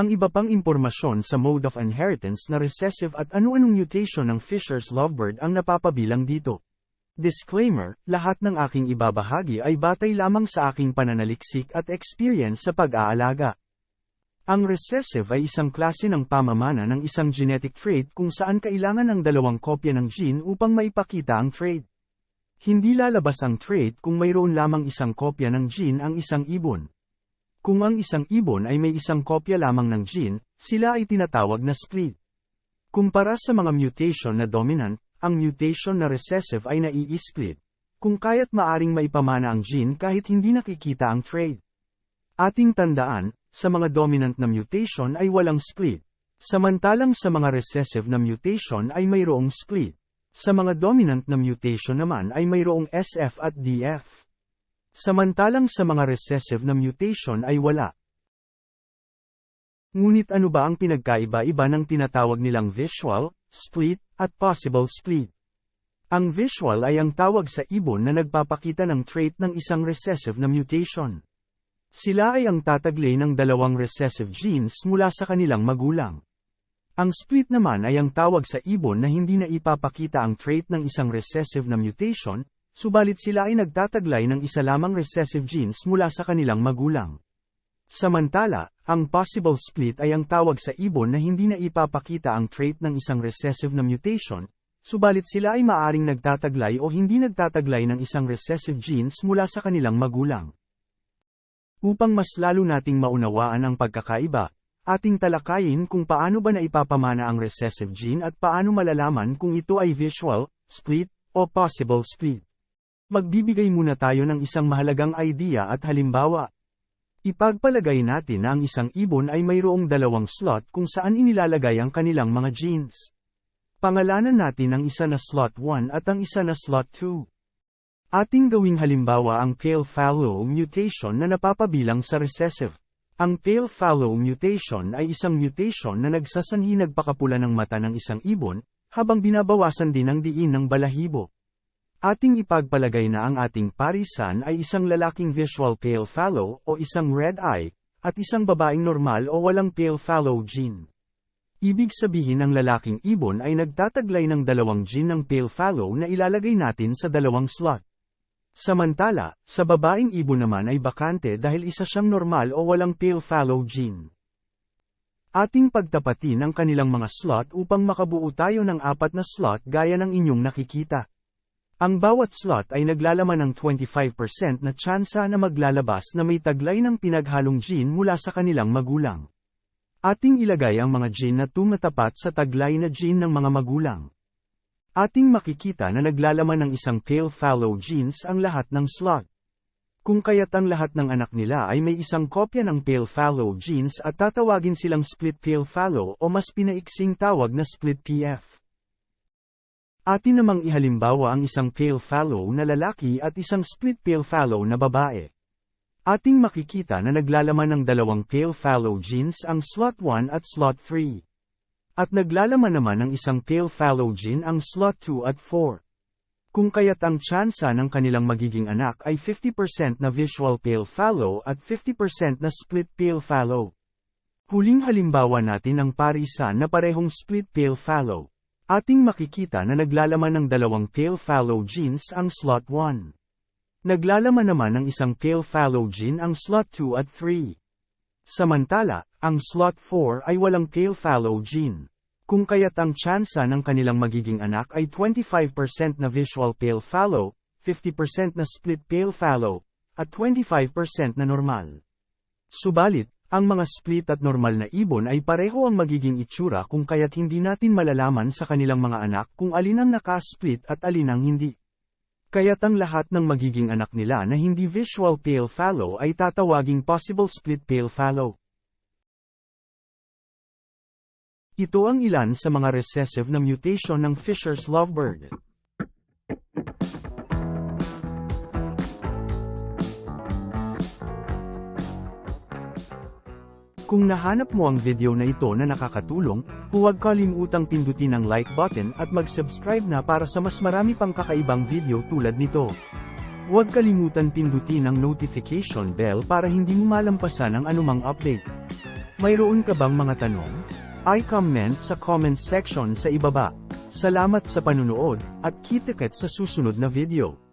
Ang iba pang impormasyon sa mode of inheritance na recessive at ano-anong mutation ng Fisher's lovebird ang napapabilang dito. Disclaimer, lahat ng aking ibabahagi ay batay lamang sa aking pananaliksik at experience sa pag-aalaga. Ang recessive ay isang klase ng pamamana ng isang genetic trait kung saan kailangan ng dalawang kopya ng gene upang maipakita ang trait. Hindi lalabas ang trait kung mayroon lamang isang kopya ng gene ang isang ibon. Kung ang isang ibon ay may isang kopya lamang ng gene, sila ay tinatawag na split. Kumpara sa mga mutation na dominant, ang mutation na recessive ay nai-split. Kung kaya't maaring maipamana ang gene kahit hindi nakikita ang trait. Ating tandaan, sa mga dominant na mutation ay walang split. Samantalang sa mga recessive na mutation ay mayroong split. Sa mga dominant na mutation naman ay mayroong SF at DF. Samantalang sa mga recessive na mutation ay wala. Ngunit ano ba ang pinagkaiba-iba ng tinatawag nilang visual, split, at possible split? Ang visual ay ang tawag sa ibon na nagpapakita ng trait ng isang recessive na mutation. Sila ay ang tataglay ng dalawang recessive genes mula sa kanilang magulang. Ang split naman ay ang tawag sa ibon na hindi na ipapakita ang trait ng isang recessive na mutation, subalit sila ay nagtataglay ng isa lamang recessive genes mula sa kanilang magulang. Samantala, ang possible split ay ang tawag sa ibon na hindi na ipapakita ang trait ng isang recessive na mutation, subalit sila ay maaring nagtataglay o hindi nagtataglay ng isang recessive genes mula sa kanilang magulang. Upang mas lalo nating maunawaan ang pagkakaiba, ating talakayin kung paano ba naipapamana ang recessive gene at paano malalaman kung ito ay visual, split, o possible split. Magbibigay muna tayo ng isang mahalagang idea at halimbawa. Ipagpalagay natin na ang isang ibon ay mayroong dalawang slot kung saan inilalagay ang kanilang mga genes. Pangalanan natin ang isa na slot 1 at ang isa na slot 2. Ating gawing halimbawa ang pale fallow mutation na napapabilang sa recessive. Ang pale fallow mutation ay isang mutation na nagsasanhi nagpakapula ng mata ng isang ibon, habang binabawasan din ang diin ng balahibo. Ating ipagpalagay na ang ating parisan ay isang lalaking visual pale fallow o isang red eye, at isang babaeng normal o walang pale fallow gene. Ibig sabihin ang lalaking ibon ay nagtataglay ng dalawang gene ng pale fallow na ilalagay natin sa dalawang slot. Samantala, sa babaeng ibon naman ay bakante dahil isa siyang normal o walang pale fallow gene. Ating pagtapatin ang kanilang mga slot upang makabuo tayo ng apat na slot gaya ng inyong nakikita. Ang bawat slot ay naglalaman ng 25% na tsansa na maglalabas na may taglay ng pinaghalong gene mula sa kanilang magulang. Ating ilagay ang mga gene na tumatapat sa taglay na gene ng mga magulang. Ating makikita na naglalaman ng isang pale fallow genes ang lahat ng slot. Kung kaya't ang lahat ng anak nila ay may isang kopya ng pale fallow genes at tatawagin silang split pale fallow o mas pinaiksing tawag na split PF. Atin namang ihalimbawa ang isang pale fallow na lalaki at isang split pale fallow na babae. Ating makikita na naglalaman ng dalawang pale fallow genes ang slot 1 at slot 3. At naglalaman naman ng isang pale fallow gene ang slot 2 at 4. Kung kaya't ang tsansa ng kanilang magiging anak ay 50% na visual pale fallow at 50% na split pale fallow. Huling halimbawa natin ang parisan na parehong split pale fallow. Ating makikita na naglalaman ng dalawang pale fallow genes ang slot 1. Naglalaman naman ng isang pale fallow gene ang slot 2 at 3. Samantala, ang slot 4 ay walang pale fallow gene. Kung kaya't ang tsansa ng kanilang magiging anak ay 25% na visual pale fallow, 50% na split pale fallow, at 25% na normal. Subalit, ang mga split at normal na ibon ay pareho ang magiging itsura kung kaya't hindi natin malalaman sa kanilang mga anak kung alin ang naka-split at alin ang hindi. Kaya't ang lahat ng magiging anak nila na hindi visual pale fallow ay tatawaging possible split pale fallow. Ito ang ilan sa mga recessive na mutation ng Fisher's lovebird. Kung nahanap mo ang video na ito na nakakatulong, huwag kalimutang pindutin ang like button at mag-subscribe na para sa mas marami pang kakaibang video tulad nito. Huwag kalimutan pindutin ang notification bell para hindi mo malampasan ang anumang update. Mayroon ka bang mga tanong? I-comment sa comment section sa ibaba. Salamat sa panunood, at kita-kits sa susunod na video.